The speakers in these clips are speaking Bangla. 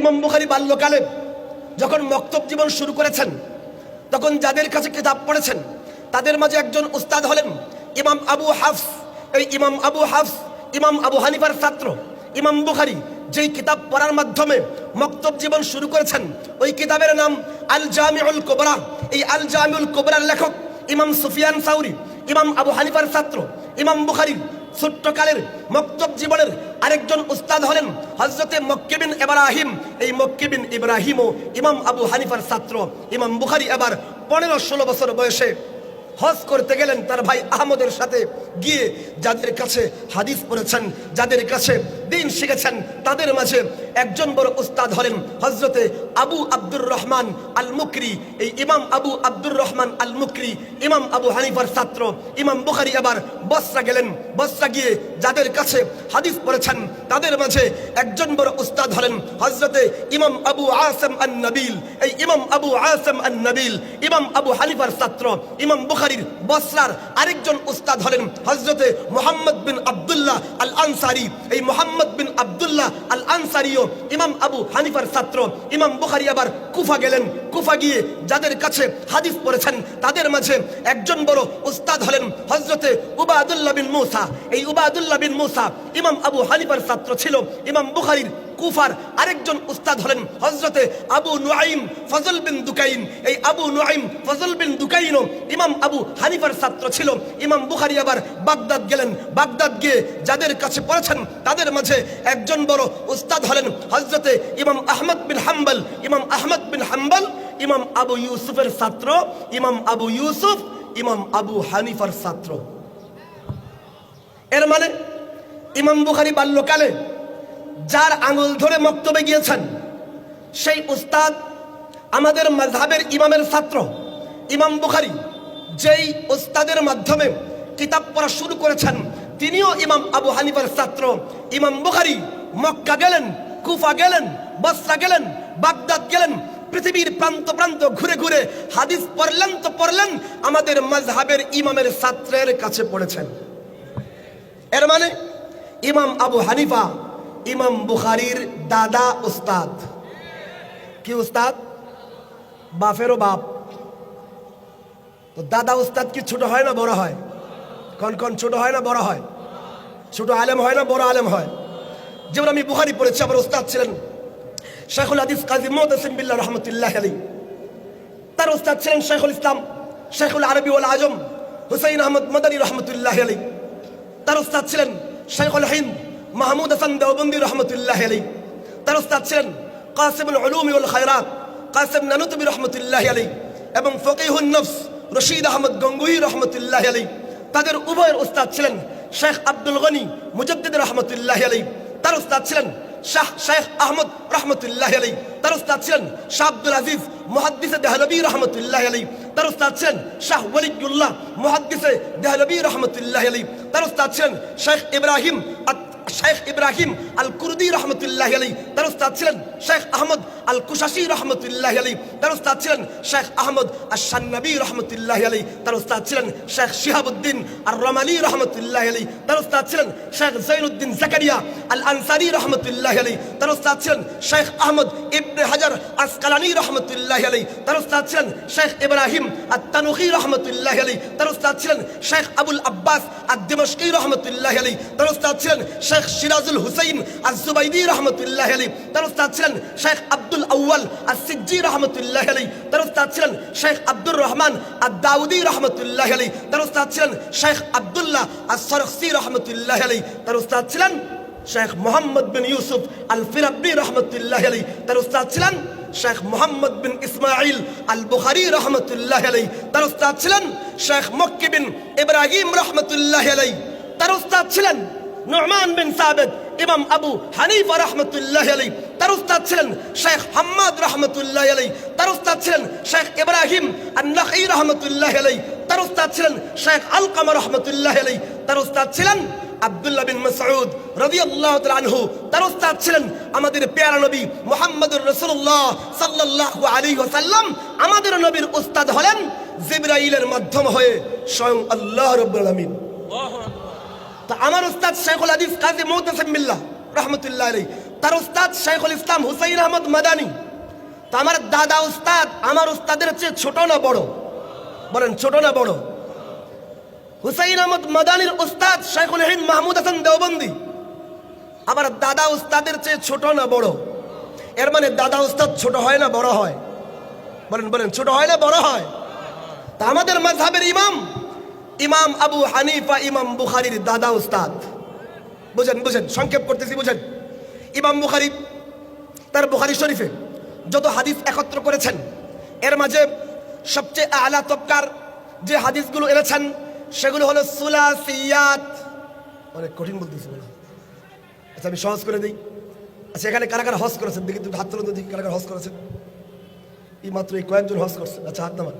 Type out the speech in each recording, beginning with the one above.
ইমাম বুখারি বাল্যকালে যখন মক্তব জীবন শুরু করেছেন, তখন যাদের কাছে কিতাব পড়েছেন, তাদের মাঝে একজন উস্তাদ হলেন ইমাম আবু হাফস। এই ইমাম আবু হাফস, ইমাম আবু হানিফার ছাত্র, ইমাম বুখারি যেই কিতাব পড়ার মাধ্যমে মক্তব জীবন শুরু করেছেন, ওই কিতাবের নাম আল জামিউল কোবরা। এই আল জামিউল কোবরার লেখক ইমাম সুফিয়ান সাউরি, ইমাম আবু হানিফার ছাত্র, ইমাম বুখারির ছোট্টকালের মক্তব জীবনের আরেকজন উস্তাদ হলেন হজরতে মক্কিবিন ইব্রাহিম। এই মক্কিবিন ইব্রাহিমও ইমাম আবু হানিফার ছাত্র, ইমাম বুখারি এবার পনেরো ষোলো বছর বয়সে হজ করতে গেলেন তার ভাই আহমদের সাথে। গিয়ে যাদের কাছে হাদিস পড়েছেন, যাদের কাছে দিন শিখেছেন, তাদের মাঝে একজন বড় উস্তাদ হলেন হজরতে আবু আব্দুর রহমান আল মুকরি এই ইমাম আবু আব্দুর রহমান আল মুকরি ইমাম আবু হানিফার ছাত্র, ইমাম বুখারি আবার বসরা গেলেন। বসরা গিয়ে যাদের কাছে হাদিস পড়েছেন, তাদের মাঝে একজন বড় উস্তাদ হলেন হজরতে ইমাম আবু আসম আন নবিল এই ইমাম আবু আসম আন নবিল ইমাম আবু হানিফার ছাত্র, ইমাম বুখারির বসরার আরেকজন উস্তাদ হলেন হজরতে মোহাম্মদ বিন আব্দুল্লাহ আল আনসারি এই মোহাম্মদ বিন আব্দুল্লাহ আল আনসারিও ইমাম আবু হানিফার ছাত্র। ইমাম বুখারি আবার কুফা গেলেন। কুফা গিয়ে যাদের কাছে হাদিস পড়েছেন, তাদের মাঝে একজন বড় উস্তাদ হলেন হজরতে উবাদুল্লাহ বিন মুসা। এই উবাদুল্লাহ বিন মুসা ইমাম আবু হানিফার ছাত্র ছিল। ইমাম বুখারির কুফার আরেকজন উস্তাদ হলেন হজরতে আবু নুআইম ফজল বিন দুকাইন। এই আবু নুআইম ফজল বিন দুকাইনও ইমাম আবু হানিফার ছাত্র ছিল। ইমাম বুখারি আবার বাগদাদ গেলেন। বাগদাদ গিয়ে যাদের কাছে পড়েছেন তাদের মাঝে একজন বড় উস্তাদ হলেন হজরতে ইমাম আহমদ বিন হাম্বল। ইমাম আহমদ বিন হাম্বল, ইমাম আবু ইউসুফের ছাত্র, ইমাম আবু ইউসুফ, ইমাম আবু হানিফার ছাত্র। এর মানে ইমাম বুখারি বাল্যকালে যার আঙুল ধরে মক্তবে গিয়েছেন, সেই উস্তাদ আমাদের মাঝহাবের ইমামের ছাত্র, ইমাম বুখারি। যেই উস্তাদের মাধ্যমে কিতাব পড়া শুরু করেছেন, তিনিও ইমাম আবু হানিফার ছাত্র। ইমাম বুখারি মক্কা গেলেন, কুফা গেলেন, বসরা গেলেন, বাগদাদ গেলেন, পৃথিবীর প্রান্ত প্রান্ত ঘুরে ঘুরে হাদিস পড়লেন তো পড়লেন, আমাদের মাঝহাবের ইমামের ছাত্রের কাছে পড়েছেন। এর মানে ইমাম আবু হানিফা ইমাম বুখারির দাদা উস্তাদ। কি উস্তাদ? বাফেরও বাপ। তো দাদা উস্তাদ কি ছোট হয় না বড় হয়? কোন কোন, ছোট হয় না বড় হয়? ছোট আলেম হয় না বড় আলেম হয়? যেমন আমি বুখারি পড়েছি, আমার উস্তাদ ছিলেন শেখুল হাদিস কাজী মোহতাসিম বিল্লা রহমতুল্লাহ আলী তার উস্তাদ ছিলেন শেখুল ইসলাম, শেখুল আরবি ওল আজম, হুসাইন আহমদ মদানী রহমতুল্লাহ আলী তার উস্তাদ ছিলেন শেখুল হিন্দ মাহমুদ হাসান দেওবন্দি রহমতুল্লাহ আলী তার উস্তাদ ছিলেন কাসিমুল ওল খায়রাত, কাসিম নানুতবি রহমতুল্লাহ আলী এবং নফস রশিদ আহমদ গঙ্গুই রহমতুল্লাহ আলী তাদের উভয়ের উস্তাদ ছিলেন শেখ আব্দুল গনি মুজদ্দিদ রহমতুল্লাহ আলী তার উস্তাদ ছিলেন শাহ শেখ আহমদ রহমতুল্লাহ আলী তার উস্তাদ ছিলেন শাহ আব্দুল আজিজ মুহাদ্দিসে দেহলবী রহমতুল্লাহ আলী তার উস্তাদ ছিলেন শাহ ওয়ালিউল্লাহ মুহাদ্দিসে দেহলবী রহমতুল্লাহ আলী তার উস্তাদ ছিলেন শেখ ইব্রাহিম শেখ ইব্রাহিম আল কুরদি রহমতুল্লাহ আলী তার উস্তাদ ছিলেন শেখ আহমদ আল কুশাসি রহমতুল্লাহ আলী তার উস্তাদ ছিলেন শেখ আহমদ আশান্নবী রহমতুল্লাহ আলী তার উস্তাদ ছিলেন শেখ শিহাবুদ্দিন আর রমালি রহমতুল্লাহ আলী তার উস্তাদ ছিলেন শেখ জৈনুদ্দিন জাকারিয়া আল আনসারি রহমতুল্লাহ আলী তার উস্তাদ ছিলেন শেখ আহমদ ইবনে হাজার আসকালানি রহমতুল্লাহ আলী তার উস্তাদ ছিলেন শেখ ইব্রাহিম আর তানুখি রহমতুল্লাহ আলী তার উস্তাদ ছিলেন শেখ আবুল আব্বাস আর দিমশকি রহমতুল্লাহ আলী তার উস্তাদ ছিলেন শেখ সিরাজুল হুসাইন আর জুবাইদি রহমতুল্লাহ আলী তার উস্তাদ ছিলেন শেখ আব্দুল আউয়াল আর সিজ্জি রহমতুল্লাহ আলী তার উস্তাদ ছিলেন শেখ আব্দুর রহমান আর দাউদি রহমতুল্লাহ আলী তার উস্তাদ ছিলেন শেখ আব্দুল্লাহ আর সরখসি রহমতুল্লাহ আলী তার উস্তাদ ছিলেন শেখ মোহাম্মদ বিন ইউসুফ আল ফিরাব্বি রহমতুল্লাহ আলী তার উস্তাদ ছিলেন শেখ মোহাম্মদ বিন ইসমাইল আল বুখারি রহমতুল্লাহ আলী তার উস্তাদ ছিলেন শেখ মক্কি বিন ইব্রাহিম রহমতুল্লাহ আলী তার উস্তাদ ছিলেন নুরমান বিন সাবেদ, ইমাম আবু হানিফা রহমতুল্লাহ আলী তার উস্তাদ ছিলেন শেখ হাম্মাদ রহমতুল্লাহ আলী তার উস্তাদ ছিলেন শেখ ইব্রাহিম আন্নাকি রহমতুল্লাহ আলী তার উস্তাদ ছিলেন শেখ আলকামা রহমতুল্লাহ আলী তার উস্তাদ ছিলেন আব্দুল্লাহ বিন মাসউদ রাদিয়াল্লাহু তাআলা আনহু। তার উস্তাদ ছিলেন আমাদের পেয়ারা নবী মুহাম্মদুর রাসূলুল্লাহ সাল্লাল্লাহু আলাইহি ওয়াসাল্লাম। আমাদের নবীর উস্তাদ হলেন জিবরাইলের মাধ্যম হয়ে স্বয়ং আল্লাহ রাব্বুল আলামিন। তা আমার উস্তাদ শেখুল হাদিস কাজী মুহতাসিম বিল্লাহ রহমতুল্লাহ আলাইহি। তার উস্তাদ শেখুল ইসলাম হুসাইন আহমদ মাদানি। তো আমার দাদা উস্তাদ, আমার উস্তাদের চেয়ে ছোট না বড়? বলেন, ছোট না বড়? হুসাইন আহমদ মাদানির উস্তাদ শেখুল হিন্দ মাহমুদ হাসান দেওবন্দি। আমার দাদা উস্তাদের চেয়ে ছোট না বড়? এর মানে দাদা উস্তাদ ছোট হয় না বড় হয়? বলেন বলেন, ছোট হয় না বড় হয়? তা আমাদের মাযহাবের ইমাম ইমাম আবু হানিফা, ইমাম বুখারির দাদা উস্তাদ। বুঝেন বুঝেন, সংক্ষেপ করতেছি, বুঝেন। ইমাম বুখারী তার বুখারি শরীফে যত হাদিস একত্র করেছেন, এর মাঝে সবচেয়ে আলা তবকার যে হাদিসগুলো এনেছেন, সেগুলো হলো সুলা সুলাসিয়াত। অনেক কঠিন বলতেছি বলা। আচ্ছা আমি সহজ করে দিই। আচ্ছা এখানে কারা হজ করেছেন? দেখি তুমি হাত তুলুন তো দেখি কারা করেছেন। এই মাত্র এই কয়েকজন হজ করছে আচ্ছা হাত নামান।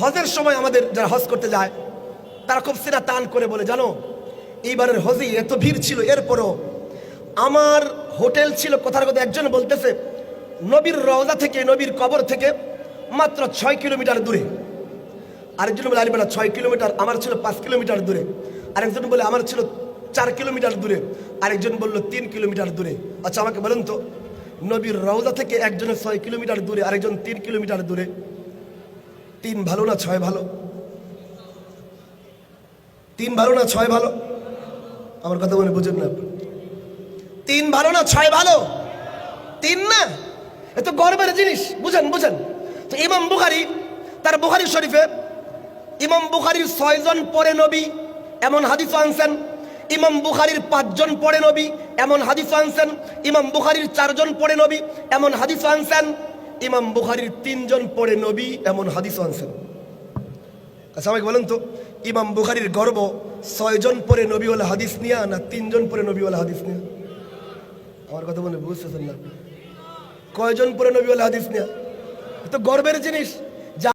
হজের সময় আমাদের যারা হজ করতে যায় তারা খুব সিনা টান করে বলে, জানো, এইবারের হজি এত ভিড় ছিল, এরপরও আমার হোটেল ছিল কথার কথা একজন বলতেছে, নবীর রওজা থেকে, নবীর কবর থেকে মাত্র ছয় কিলোমিটার দূরে। আরেকজন বলে আলিবানা ছয় কিলোমিটার আমার ছিল পাঁচ কিলোমিটার দূরে। আরেকজন বলে, আমার ছিল চার কিলোমিটার দূরে। আরেকজন বলল, তিন কিলোমিটার দূরে। আচ্ছা আমাকে বলুন তো, নবীর রওজা থেকে একজনের ছয় কিলোমিটার দূরে, আরেকজন তিন কিলোমিটার দূরে। তিন ভালো না ছয় ভালো? তিন ভালো না ছয় ভালো? আমার কথা মনে বুঝেন না। তিন ভালো না ছয় ভালো? তিন না? এ তো গর্বের জিনিস, বুঝেন বুঝেন। তো ইমাম বুখারি, তার বুখারি শরীফে, ইমাম বুখারির ছয়জন পরে নবী এমন হাদিস আনছেন, ইমাম বুখারির পাঁচজন পড়ে নবী এমন হাদিস আনছেন, ইমাম বুখারির চারজন পড়ে নবী এমন হাদিস আনছেন, ইমাম বুখারির তিনজন পড়ে নবী এমন হাদিস আনছেন। আচ্ছা আমাকে বলেন তো, ইমাম বুখারির গর্ব ছয়জন পরে নবীওয়ালা হাদিস নিয়া না তিনজন পরে নবীওয়ালা হাদিস নিয়া? আমার কথা বলে বুঝতেছেন না। কয়জন পরে নবীওয়ালা হাদিস নিয়া? তো গর্বের জিনিস।